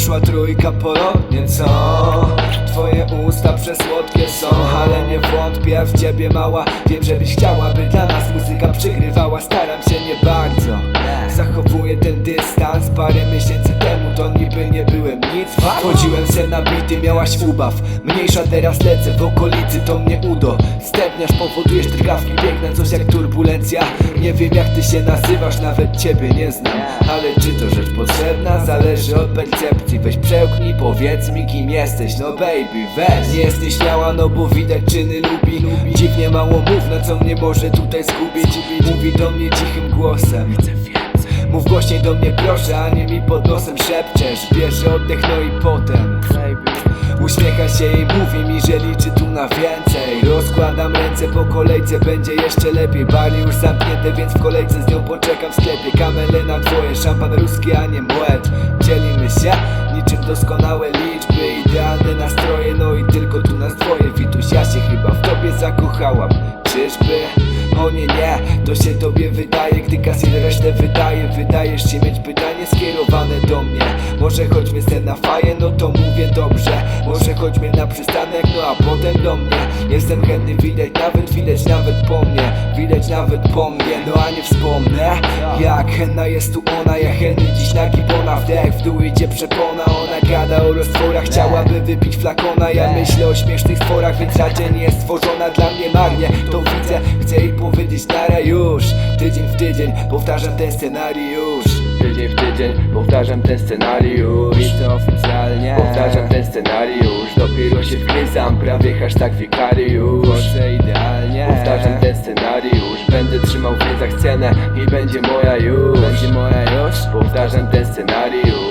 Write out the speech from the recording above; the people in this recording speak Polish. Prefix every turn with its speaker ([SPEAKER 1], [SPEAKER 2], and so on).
[SPEAKER 1] Poszła trójka polotnie, co? Twoje usta przesłodkie są Ale nie wątpię w ciebie mała. Wiem, żebyś chciała, by dla nas muzyka przygrywała. Staram się nie bardzo. Zachowuję ten dystans Parę miesięcy nic. Chodziłem se nabity, miałaś ubaw. Mniejsza teraz lecę w okolicy, to mnie udo. Stepniasz, powodujesz drgawki Biegnę coś jak turbulencja. Nie wiem jak ty się nazywasz, nawet ciebie nie znam. Ale czy to rzecz potrzebna? Zależy od percepcji. Weź przełknij, powiedz mi kim jesteś. No baby, weź. Nie jesteś śmiała, no bo widać czyny lubi. Dziwnie mało mów, na co mnie może tutaj zgubić Mówi do mnie cichym głosem Mów głośniej do mnie proszę, a nie mi pod nosem szepczesz. Bierze oddech, no i potem Uśmiecha się i mówi mi, że liczy tu na więcej. Rozkładam ręce po kolejce, będzie jeszcze lepiej. Bali już zamknięte, więc w kolejce z nią poczekam w sklepie. Kamele na dwoje, szampan ruski, a nie młet Dzielimy się niczym doskonałe liczby. Idealne nastroje, no i tylko tu nas dwoje. Wituś, ja się chyba w tobie zakochałam. Czyżby? O nie, nie, to się tobie wydaje Gdy kasjer resztę wydaje Wydajesz się mieć pytanie skierowane do mnie. Może chodźmy se na faję, no to mówię dobrze. Może chodźmy na przystanek, no a potem do mnie. Jestem chętny, widać nawet, widać nawet po mnie. Widać nawet po mnie, no a nie wspomnę. Jak henna jest tu ona, ja henny dziś na gibona Wdech, w dół idzie przepona. Ona gada o roztworach, chciałaby wypić flakona. Ja myślę o śmiesznych stworach, więc raczej nie jest stworzona dla mnie marnie To widzę, chcę jej powiedzieć nara już. Tydzień w tydzień powtarzam ten scenariusz
[SPEAKER 2] Tydzień w tydzień powtarzam ten scenariusz.
[SPEAKER 1] I to oficjalnie.
[SPEAKER 2] Powtarzam ten scenariusz. Dopiero się wgryzam, prawie hashtag wikariusz.
[SPEAKER 1] Idealnie.
[SPEAKER 2] Powtarzam ten scenariusz. Będę trzymał w wiedzach cenę I będzie moja już.
[SPEAKER 1] Będzie moja już.
[SPEAKER 2] Powtarzam ten scenariusz